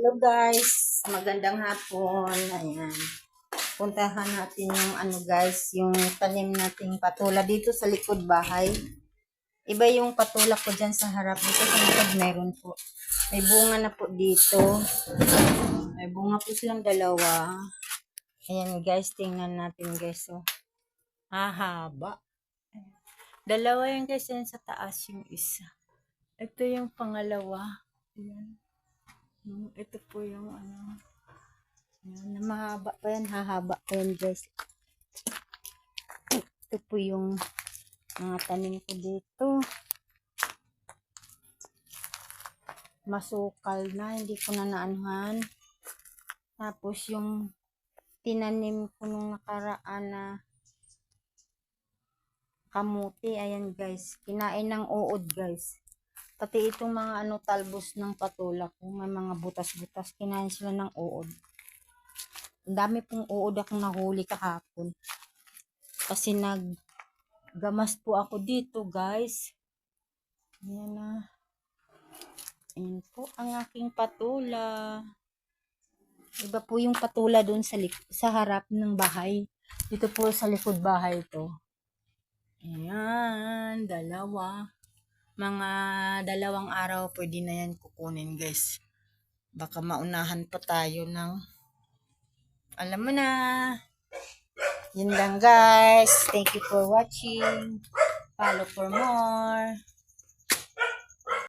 Hello guys, magandang hapon. Ayan. Puntahan natin yung ano guys, yung tanim nating patula dito sa likod bahay. Iba yung patula ko dyan sa harap. Dito sa likod meron po. May bunga na po dito. May bunga po silang dalawa. Ayan guys, tingnan natin guys. Oh. Hahaba. Dalawa yung guys, yan sa taas yung isa. Ito yung pangalawa. Ayan. Hmm, Ito po yung ano. Ayan, mahaba pa yan, hahaba pa yan guys. Ito po yung mga tanim ko dito. Masukal na, hindi ko na naanuhan. Tapos yung tinanim ko nung nakaraan na kamuti, ayan guys. Kinain ng uod guys. Pati itong mga ano talbos ng patula ko, may mga butas-butas, kinain sila ng uod. Ang dami pong uod akong nahuli kahapon. Kasi naggamas po ako dito, guys. Ayan na. Ayan po ang aking patula. Iba po yung patula doon sa, sa harap ng bahay. Dito po sa likod bahay to. Ayan, dalawa mga dalawang araw pwede na yan kukunin guys. Baka maunahan pa tayo ng alam mo na. Yun lang guys. Thank you for watching. Follow for more.